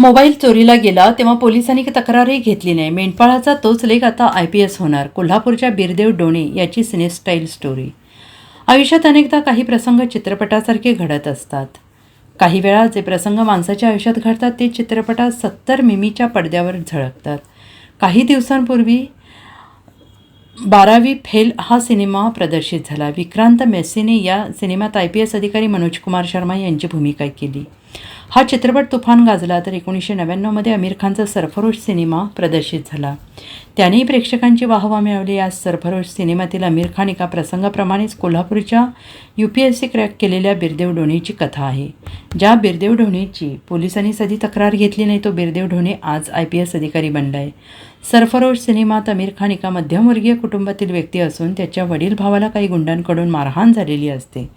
Mobile चोरीला गेला तेव्हा पोलिसांनी तक्रारही घेतली नाही. मेंढपाळाचा तोच लेख आता आय पी एस होणार. कोल्हापूरच्या बिरदेव डोणे याची सिनेस्टाईल स्टोरी. आयुष्यात अनेकदा काही प्रसंग चित्रपटासारखे घडत असतात. काही वेळा जे प्रसंग माणसाच्या आयुष्यात घडतात ते चित्रपटात सत्तर मिमीच्या पडद्यावर झळकतात. काही दिवसांपूर्वी बारावी फेल हा सिनेमा प्रदर्शित झाला. विक्रांत मेस्सीने या सिनेमात आय पी एस अधिकारी मनोज कुमार शर्मा यांची भूमिका केली. हा चित्रपट तुफान गाजला तर एकोणीसशे नव्याण्णवमध्ये आमिर खानचा सरफरोश सिनेमा प्रदर्शित झाला. त्यानेही प्रेक्षकांची वाहवा मिळवली. या सरफरोश सिनेमातील आमिर खान एका प्रसंगाप्रमाणेच कोल्हापूरच्या U P S C crack केलेल्या बिरदेव ढोणेची कथा आहे. ज्या बिरदेव ढोणेची पोलिसांनी सधी तक्रार घेतली नाही तो बिरदेव ढोणे आज आय पी एस अधिकारी बनला आहे सरफरोश सिनेमात आमिर खान एका मध्यमवर्गीय कुटुंबातील व्यक्ती असून त्याच्या वडील भावाला काही गुंडांकडून मारहाण झालेली असते.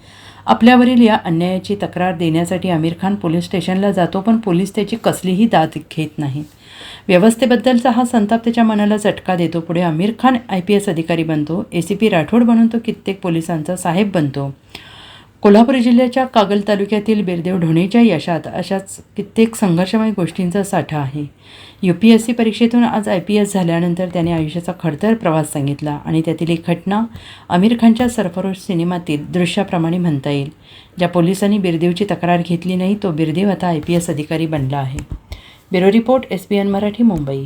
आपल्यावरील या अन्यायाची तक्रार देण्यासाठी आमिर खान पोलीस स्टेशनला जातो पण पोलीस त्याची कसलीही दाद घेत नाहीत. व्यवस्थेबद्दलचा हा संताप त्याच्या मनाला झटका देतो. पुढे Aamir Khan I P S अधिकारी बनतो. ए सी पी राठोड बनून तो कित्येक पोलिसांचा साहेब बनतो. कोल्हापूर जिल्ह्याच्या कागल तालुक्यातील बिरदेव ढोणेच्या यशात अशाच कित्येक संघर्षमय गोष्टींचा साठा आहे. यू पी एस सी परीक्षेतून आज आय पी एस झाल्यानंतर त्याने आयुष्याचा खडतर प्रवास सांगितला आणि त्यातील एक घटना आमिर खानच्या सरफरोश सिनेमातील दृश्याप्रमाणे म्हणता येईल. ज्या पोलिसांनी बिरदेवची तक्रार घेतली नाही तो बिरदेव आता आय पी एस अधिकारी बनला आहे. Bureau report S B N Marathi Mumbai.